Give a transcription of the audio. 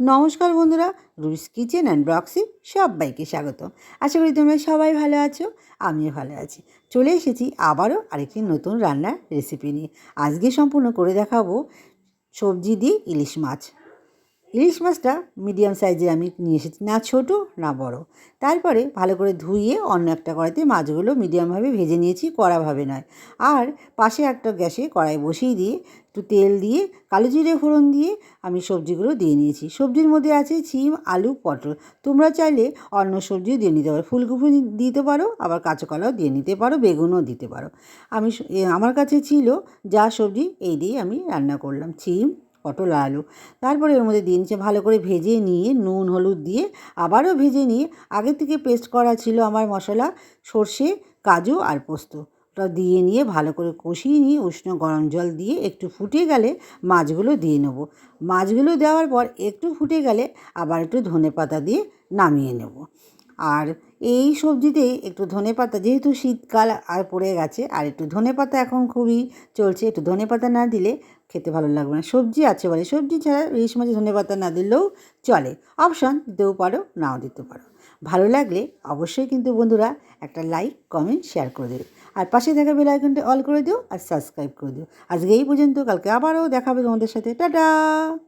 নমস্কার বন্ধুরা রুস kitchen and ব্রক্সি সবাইকে স্বাগত। আশা করি তোমরা সবাই ভালো আছো, আমিও ভালো আছি। চলে এসেছি আবারও আরেকটি নতুন রান্নার রেসিপি নিয়ে। আজকে সম্পূর্ণ করে দেখাবো সবজি দিয়ে ইলিশ মাছ। ইলিশ মাছটা মিডিয়াম সাইজের আমি নিয়ে এসেছি, না ছোটো, না বড়। তারপরে ভালো করে ধুইয়ে অন্য একটা কড়াইতে মাছগুলো মিডিয়ামভাবে ভেজে নিয়েছি, কড়াভাবে নয়। আর পাশে একটা গ্যাসে কড়াই বসিয়ে দিয়ে একটু তেল দিয়ে, কালো জিরে ফোড়ন দিয়ে আমি সবজিগুলো দিয়ে নিয়েছি। সবজির মধ্যে আছে সিম আলু, পটল। তোমরা চাইলে অন্য সবজিও দিয়ে নিতে পারো। ফুলকপি দিতে পারো, আবার কাঁচা কলাও দিয়ে নিতে পারো, বেগুনও দিতে পারো। আমি আমার কাছে ছিল যা সবজি এই দিয়ে আমি রান্না করলাম। সিম পটল আলু। তারপরে এর মধ্যে দিয়ে নিচ্ছে ভালো করে ভেজে নিয়ে নুন, হলুদ দিয়ে আবারও ভেজে নিয়ে আগে থেকে পেস্ট করা ছিল আমার মশলা, সর্ষে, কাজু আর পোস্ত। ওটা দিয়ে নিয়ে ভালো করে কষিয়ে নিয়ে উষ্ণ গরম জল দিয়ে একটু ফুটে গেলে মাছগুলো দিয়ে নেব। মাছগুলো দেওয়ার পর একটু ফুটে গেলে আবার একটু ধনে পাতা দিয়ে নামিয়ে নেব। আর এই সবজিতে একটু ধনে পাতা, যেহেতু শীতকাল আর পড়ে গেছে, আর একটু ধনে পাতা এখন খুবই চলছে, একটু ধনে পাতা না দিলে খেতে ভালো লাগবে না। সবজি আছে বলে, সবজি ছাড়া ইলিশ মাছে ধনে পাতা না দিলেও চলে। অপশান দিতেও পারো, নাও দিতে পারো। ভালো লাগলে অবশ্যই কিন্তু বন্ধুরা একটা লাইক, কমেন্ট, শেয়ার করে দেবে। আর পাশে থাকা বেল আইকনটা অল করে দিও আর সাবস্ক্রাইব করে দিও। আজকে এই পর্যন্ত, কালকে আবারও দেখাবে তোমাদের সাথে। টাটা!